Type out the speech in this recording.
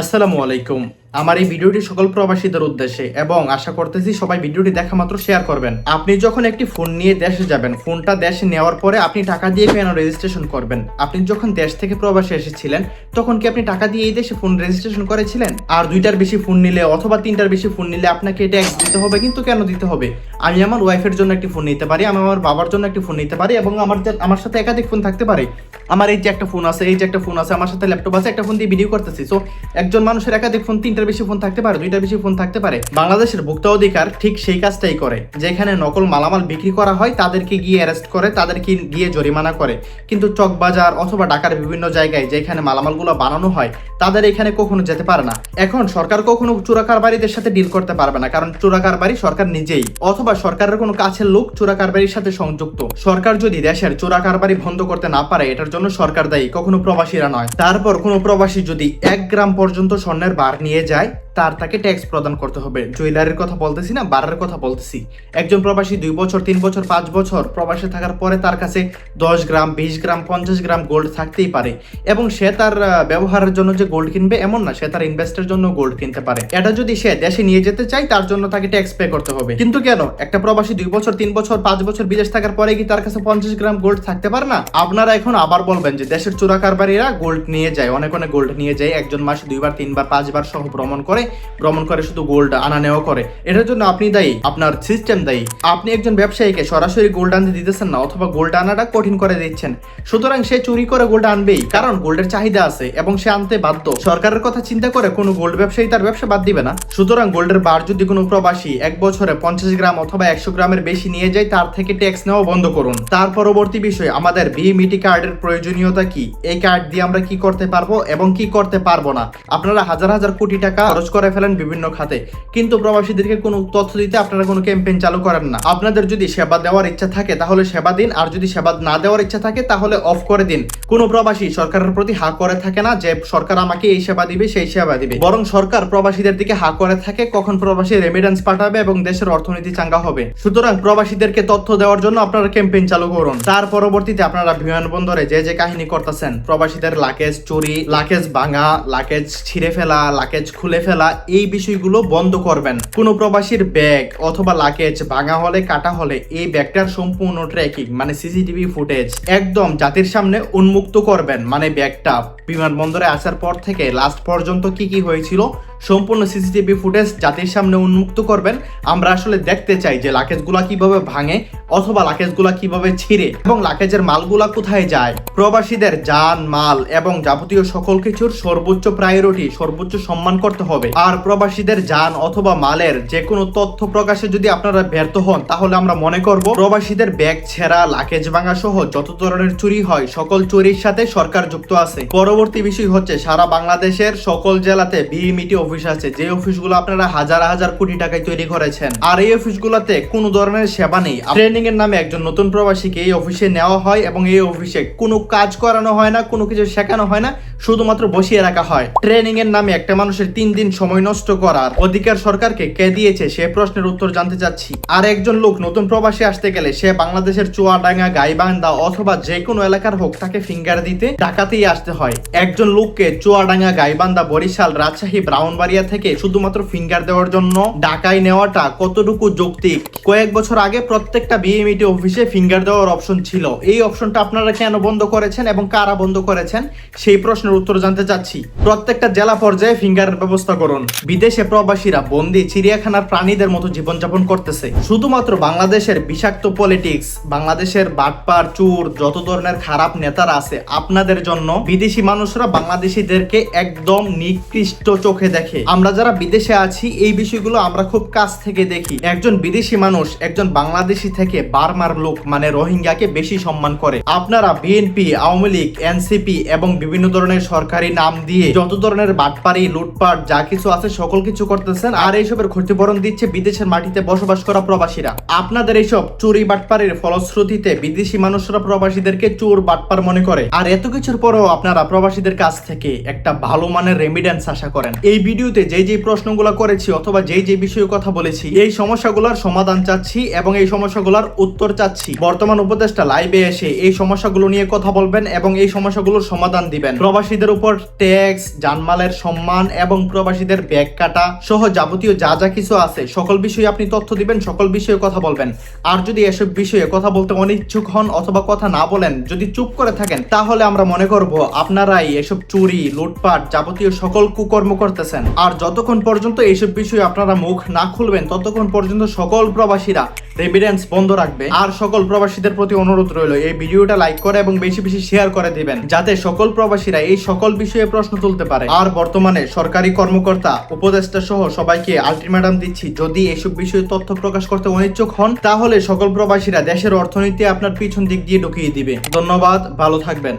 আসসালামু আলাইকুম। আমার এই ভিডিওটি সকল প্রবাসীদের উদ্দেশ্যে এবং আশা করতেছি সবাই ভিডিওটি দেখা মাত্র শেয়ার করবেন। আপনি যখন একটি ফোন নিয়ে দেশে যাবেন, ফোনটা দেশে নেওয়ার পরে আপনি টাকা দিয়ে কেন রেজিস্ট্রেশন করবেন? আপনি যখন দেশ থেকে প্রবাসে এসেছিলেন, তখন কি আপনি টাকা দিয়ে এই দেশে ফোন রেজিস্ট্রেশন করেছিলেন? আর দুইটার বেশি ফোন নিলে অথবা তিনটার বেশি ফোন নিলে আপনাকে ট্যাক্স দিতে হবে, কিন্তু কেন দিতে হবে? আমি আমার ওয়াইফের জন্য একটি ফোন নিতে পারি, আমি আমার বাবার জন্য একটি ফোন নিতে পারি এবং আমার আমার সাথে একাধিক ফোন থাকতে পারে। আমার এই যে একটা ফোন আছে, এই যে একটা ফোন আছে, আমার সাথে ল্যাপটপ আছে, একটা ফোন দিয়ে ভিডিও করতেছি। সো একজন মানুষের একাধিক ফোন তিনটার বেশি ফোন থাকতে পারে, দুইটার বেশি ফোন থাকতে পারে। বাংলাদেশের ভোক্তা অধিকার ঠিক সেই কাজটাই করে, যেখানে নকল মালামাল বিক্রি করা হয়, তাদেরকে গিয়ে অ্যারেস্ট করে, তাদেরকে গিয়ে জরিমানা করে। কিন্তু চকবাজার অথবা ঢাকার বিভিন্ন জায়গায় যেখানে মালামালগুলো বানানো হয়, তাদের এখানে কখনো যেতে পারে না। এখন সরকার কখনো চোরাকারবারীদের সাথে ডিল করতে পারবে না, কারণ চোরাকারবারি সরকার নিজেই। অথবা সরকারের কোনো কাছের লোক চোরাকারবারির সাথে সংযুক্ত। সরকার যদি দেশের চোরাকারবারি বন্ধ করতে না পারে, এটার জন্য সরকার দায়ী, কখনো প্রবাসীরা নয়। তারপর কোনো প্রবাসী যদি এক গ্রাম পর্যন্ত স্বর্ণের বার নিয়ে যায় যায় তার তাকে ট্যাক্স প্রদান করতে হবে। জুয়েলারির কথা বলতেছি না, বারের কথা বলতেছি। একজন প্রবাসী দুই বছর, তিন বছর, পাঁচ বছর প্রবাসে থাকার পরে তার কাছে দশ গ্রাম, বিশ গ্রাম, পঞ্চাশ গ্রাম গোল্ড থাকতেই পারে এবং সে তার ব্যবহারের জন্য যে গোল্ড কিনবে এমন না, সে তার ইনভেস্টের জন্য গোল্ড কিনতে পারে। এটা যদি সে দেশে নিয়ে যেতে চায়, তার জন্য তাকে ট্যাক্স পে করতে হবে। কিন্তু কেন? একটা প্রবাসী দুই বছর, তিন বছর, পাঁচ বছর বিদেশ থাকার পরে কি তার কাছে পঞ্চাশ গ্রাম গোল্ড থাকতে পারে না? আপনারা এখন আবার বলবেন যে দেশের চোরা কারবারীরা গোল্ড নিয়ে যায়, অনেক অনেক গোল্ড নিয়ে যায়, একজন মাসে দুইবার, তিনবার, পাঁচবার সহ ভ্রমণ করে। ভ্রমণ করে শুধু গোল্ড আনা নেওয়া করে। এটার জন্য আপনি দায়ী, আপনার সিস্টেম দায়ী। আপনি একজন ব্যবসায়ীকে সরাসরি গোল্ড আনতে দিতেছেন না, অথবা গোল্ড আনাটা কঠিন করে দিচ্ছেন। সুতরাং সে চুরি করে গোল্ড আনবেই, কারণ গোল্ডের চাহিদা আছে এবং সে আনতে বাধ্য। সরকারের কথা চিন্তা করে কোনো গোল্ড ব্যবসায়ী তার ব্যবসা বাদ দিবে না। সুতরাং গোল্ডের বার যদি কোনো প্রবাসী এক বছরে পঞ্চাশ গ্রাম অথবা একশো গ্রামের বেশি নিয়ে যায়, তার থেকে ট্যাক্স নেওয়া বন্ধ করুন। তার পরবর্তী বিষয়, আমাদের ভিএমিটি কার্ডের প্রয়োজনীয়তা কি? এই কার্ড দিয়ে আমরা কি করতে পারব এবং কি করতে পারব না? আপনারা হাজার হাজার কোটি টাকা খরচ করে ফেলেন বিভিন্ন খাতে। কিন্তু প্রবাসীদেরকে কোনো তথ্য দিতে আপনারা কোনো ক্যাম্পেইন চালু করেন না। আপনাদের যদি সেবা দেওয়ার ইচ্ছা থাকে, তাহলে সেবা দিন। আর যদি সেবা না দেওয়ার ইচ্ছা থাকে, তাহলে অফ করে দিন। কোনো প্রবাসী সরকারের প্রতি হা করে থাকে না যে, সরকার আমাকে এই সেবা দিবে, সেই সেবা দিবে। বরং সরকার প্রবাসীদের দিকে হা করে থাকে, কখন প্রবাসী রেমিডেন্স পাঠাবে এবং দেশের অর্থনীতি চাঙ্গা হবে। সুতরাং প্রবাসীদেরকে তথ্য দেওয়ার জন্য আপনারা ক্যাম্পেইন চালু করুন। তার পরবর্তীতে আপনারা বিমানবন্দরে যে যে কাহিনী করতেছেন, প্রবাসীদের লাকেজ চুরি লাকেজ ভাঙা লাকেজ ছিঁড়ে ফেলা লাকেজ খুলে ফেলা এই বিষয়গুলো বন্ধ করবেন। কোনো প্রবাসীর ব্যাগ অথবা লাগেজ ভাঙা হলে, কাটা হলে এই ব্যাগটার সম্পূর্ণ ট্র্যাকিং মানে সিসিটিভি ফুটেজ একদম জাতির সামনে উন্মুক্ত করবেন। মানে ব্যাগটা বিমানবন্দরে আসার পর থেকে লাস্ট পর্যন্ত কি কি হয়েছিল সম্পূর্ণ সিসিটিভি ফুটেজ জাতির সামনে উন্মুক্ত করবেন। আমরা আসলে দেখতে চাই যে লাকেজগুলা কীভাবে ভাঙে অথবা লাকেজগুলা কীভাবে ছিঁড়ে এবং লাকেজের মালগুলা কোথায় যায়। প্রবাসীদের যান, মাল এবং যাবতীয় সকল কিছুর সর্বোচ্চ প্রায়োরিটি সর্বোচ্চ সম্মান করতে হবে। আর প্রবাসীদের যান অথবা মালের যে কোনো তথ্য প্রকাশে যদি আপনারা ব্যর্থ হন, তাহলে আমরা মনে করব প্রবাসীদের ব্যাগ ছেঁড়া লাকেজ ভাঙা সহ যত ধরনের চুরি হয়, সকল চুরির সাথে সরকার যুক্ত আছে। পরবর্তী বিষয় হচ্ছে সারা বাংলাদেশের সকল জেলাতে বিএমইটি অফিস আছে যে অফিসগুলো আপনারা হাজার হাজার কোটি টাকায় তৈরি করেছেন, আর এই অফিসগুলোতে কোনো ধরনের সেবা নেই। ট্রেনিং এর নামে একজন নতুন প্রবাসীকে এই অফিসে নেওয়া হয় এবং এই অফিসে কোনো কাজ করানো হয় না, কোনো কিছু শেখানো হয় না। শুধুমাত্র বসিয়ে রাখা হয়। ট্রেনিং এর নামে একটা মানুষের তিন দিন সময় নষ্ট করার অধিকার সরকারকে কে দিয়েছে সে প্রশ্নের উত্তর জানতে চাচ্ছি। আর একজন লোক নতুন প্রবাসী আসতে গেলে সে বাংলাদেশের চুয়াডাঙ্গা, গাইবান্ধা অথবা যে কোনো এলাকার হোক তাকে ফিঙ্গার দিতে ঢাকাতেই আসতে হয়। একজন লোককে চুয়াডাঙ্গা, গাইবান্ধা, বরিশাল, রাজশাহী ব্রাউনবাড়িয়া থেকে শুধুমাত্র ফিঙ্গার দেওয়ার জন্য ঢাকায় নেওয়াটা কতটুকু যৌক্তিক? কয়েক বছর আগে প্রত্যেকটা বিএমইটি অফিসে ফিঙ্গার দেওয়ার অপশন ছিল। এই অপশনটা আপনারা কেন বন্ধ করেছেন এবং কারা বন্ধ করেছেন? সেই প্রশ্নের উত্তর জানতে চাচ্ছি। প্রত্যেকটা জেলা পর্যায়ে ফিঙ্গারের ব্যবস্থা করুন। বিদেশে প্রবাসীরা বন্দি চিড়িয়াখানার প্রাণীদের মতো জীবনযাপন করতেছে। শুধুমাত্র বাংলাদেশের বিষাক্ত পলিটিক্স বাংলাদেশের বাটপার, চুর, যত ধরনের খারাপ নেতারা আছে, আপনাদের জন্য বিদেশি মানুষরা বাংলাদেশিদেরকে একদম নিকৃষ্ট চোখে দেখে। আমরা যারা বিদেশে আছি, এই বিষয়গুলো আমরা খুব কাছ থেকে দেখি। একজন বিদেশি মানুষ একজন বাংলাদেশি থেকে বার্মার লোক মানে রোহিঙ্গাকে বেশি সম্মান করে। আপনারা বিএনপি, আওয়ামী লীগ, এনসিপি এবং বিভিন্ন ধরনের সরকারি নাম দিয়ে যত ধরনের বাটপারি লুটপাট, যা কিছু আছে, সকল কিছু করতেছেন। আর এইসবের ক্ষতিপূরণ দিচ্ছে বিদেশের মাটিতে বসবাস করা প্রবাসীরা। আপনাদের এইসব চুরি বাটপারির ফলশ্রুতিতে বিদেশি মানুষরা প্রবাসীদেরকে চোর বাটপার মনে করে। আর এত কিছুর পরেও আপনারা প্রবাসীদের কাছ থেকে একটা ভালো মানের রেমিডেন্স আশা করেন। এই ভিডিওতে যেই যেই প্রশ্নগুলো করেছি অথবা যেই যেই বিষয়ে কথা বলেছি, এই সমস্যাগুলোর সমাধান চাচ্ছি এবং এই সমস্যাগুলোর উত্তর চাচ্ছি। বর্তমান উপদেষ্টা লাইভে এসে এই সমস্যাগুলো নিয়ে কথা বলবেন এবং এই সমস্যাগুলোর সমাধান দিবেন। প্রবাসী প্রবাসীদের উপর ট্যাক্স, জানমালের সম্মান এবং প্রবাসীদের ব্যাগ কাটা সহ যাবতীয় যা যা কিছু আছে, সকল বিষয়ে আপনি তথ্য দিবেন, সকল বিষয়ে কথা বলবেন। আর যদি এসব বিষয়ে কথা বলতে অনিচ্ছুক হন অথবা কথা না বলেন, যদি চুপ করে থাকেন, তাহলে আমরা মনে করব আপনারাই এসব চুরি, লুটপাট যাবতীয় সকল কুকর্ম করতেছেন। আর যতক্ষণ পর্যন্ত এইসব বিষয়ে আপনারা মুখ না খুলবেন, ততক্ষণ পর্যন্ত সকল প্রবাসীরা রেমিডেন্স বন্ধ রাখবে। আর সকল প্রবাসীদের প্রতি অনুরোধ রইল, এই ভিডিওটা লাইক করে এবং বেশি বেশি শেয়ার করে দিবেন, যাতে সকল প্রবাসীরা এই সকল বিষয়ে প্রশ্ন তুলতে পারে। আর বর্তমানে সরকারি কর্মকর্তা, উপদেষ্টা সহ সবাইকে আলটিমেটাম দিচ্ছি, যদি এসব বিষয়ে তথ্য প্রকাশ করতে অনিচ্ছুক হন, তাহলে সকল প্রবাসীরা দেশের অর্থনীতি আপনার পিছন দিক দিয়ে ঢুকিয়ে দিবে। ধন্যবাদ, ভালো থাকবেন।